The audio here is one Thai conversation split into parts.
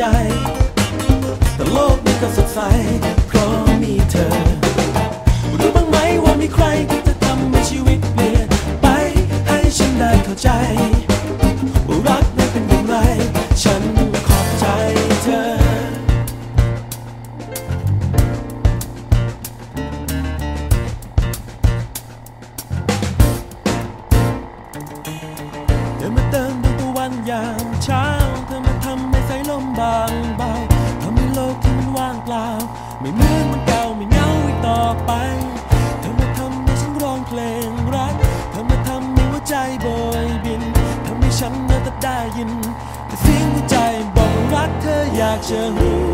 ใจ แต่โลกนี้ก็สดใส เพราะมีเธอ รู้บ้างไหมว่ามีใครที่จะทำให้ชีวิตเปลี่ยนไปให้ฉันได้เข้าใจว่ารักนั้นเป็นอย่างไร ฉันขอบใจเธอเธอมาเติมดวงตะวันยามเช้า แต่สียงหัวใจบอกว่ารักเธออยากจะรู้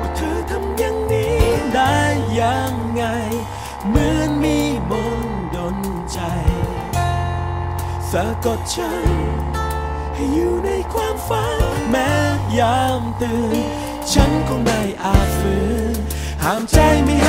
ว่าเธอทำอย่างนี้ได้ยังไง เหมือนมีมนดนใจสะกดฉันให้อยู่ในความฝันแม้ยามตื่น ฉันคงไม่อาจฝืนห้ามใจไม่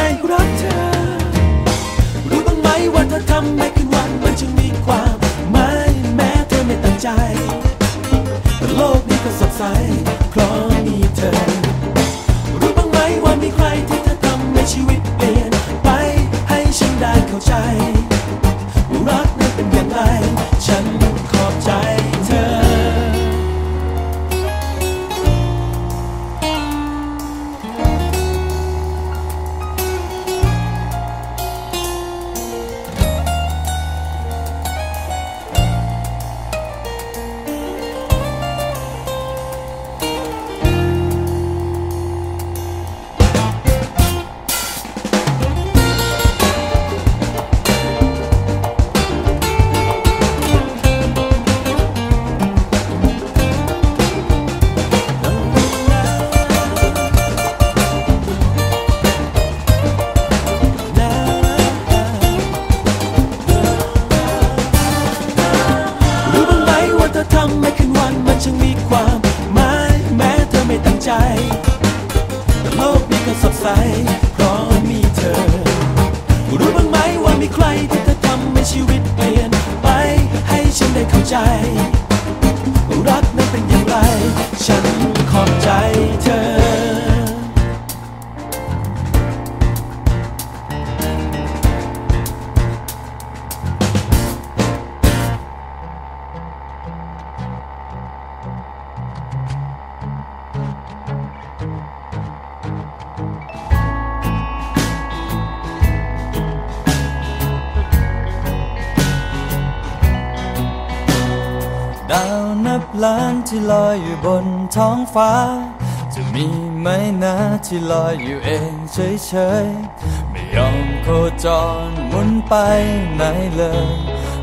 บล้านที่ลอยอยู่บนท้องฟ้า จะมีไหมนะที่ลอยอยู่เองเฉยๆ ไม่ยอมโคจรหมุนไปไหนเลย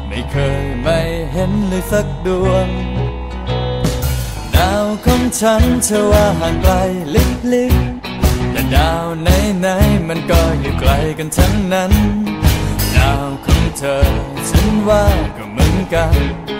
ไม่เคยไม่เห็นเลยสักดวงดาวของฉันเชื่อว่าห่างไกลลิบๆแต่ดาวไหนๆมันก็อยู่ไกลกันทั้งนั้น ดาวของเธอฉันว่าก็เหมือนกัน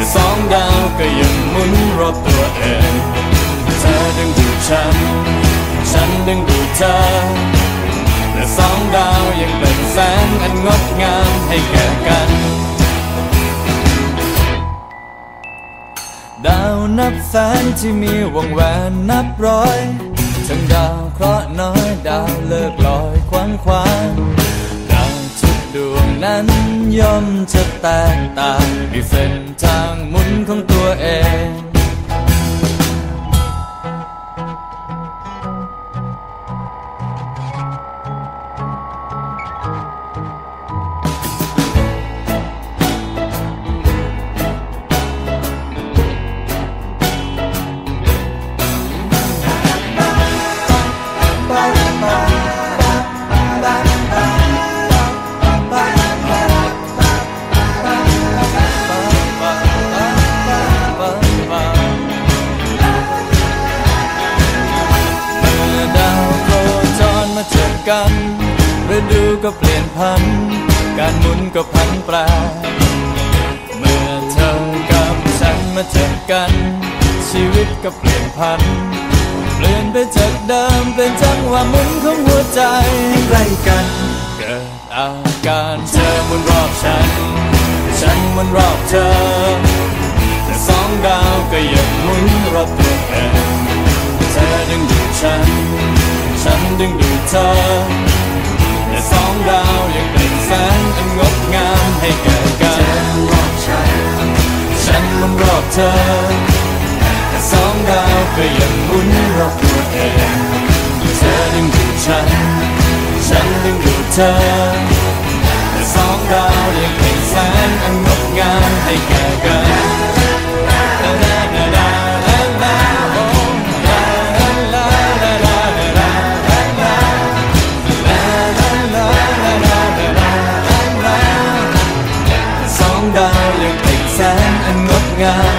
แต่สองดาวก็ยังหมุนรอบตัวเองเธอดึงดูดฉัน ฉันดึงดูดเธอแต่สองดาวยังเป็นแสงอันงดงามให้แก่กัน ดาวนับแสนที่มีวงแหวนนับร้อย ทั้งดาวเคราะห์น้อยดาวเลิกลอยควันควานดาวทุก ดวงนั้นย่อมจะแตกต่างด้วยเส้นทางหมุนของตัวเอง ก็เปลี่ยนพัน การหมุนก็พันแปรเมื่อเธอกับฉันมาเจอกัน ชีวิตก็เปลี่ยนพัน เปลี่ยนไปจากเดิมเป็นจังหวะหมุนของหัวใจใกล้กันเกิดอาการเธอหมุนรอบฉัน ฉันหมุนรอบเธอ แต่สองดาวก็ยังหมุนรอบตัวเองเธอดึงดูดฉัน ฉันดึงดูดเธอ สองดาวยังเปล่งแสงอันงดงามให้แก่กันฉันหมุนรอบเธอแต่สองดาวก็ยังหมุนรอบตัวเองเธอดึงดูดฉัน ฉันดึงดูดเธอแต่สองดาวยังเปล่งแสงอันงดงามให้แก่กัน 향한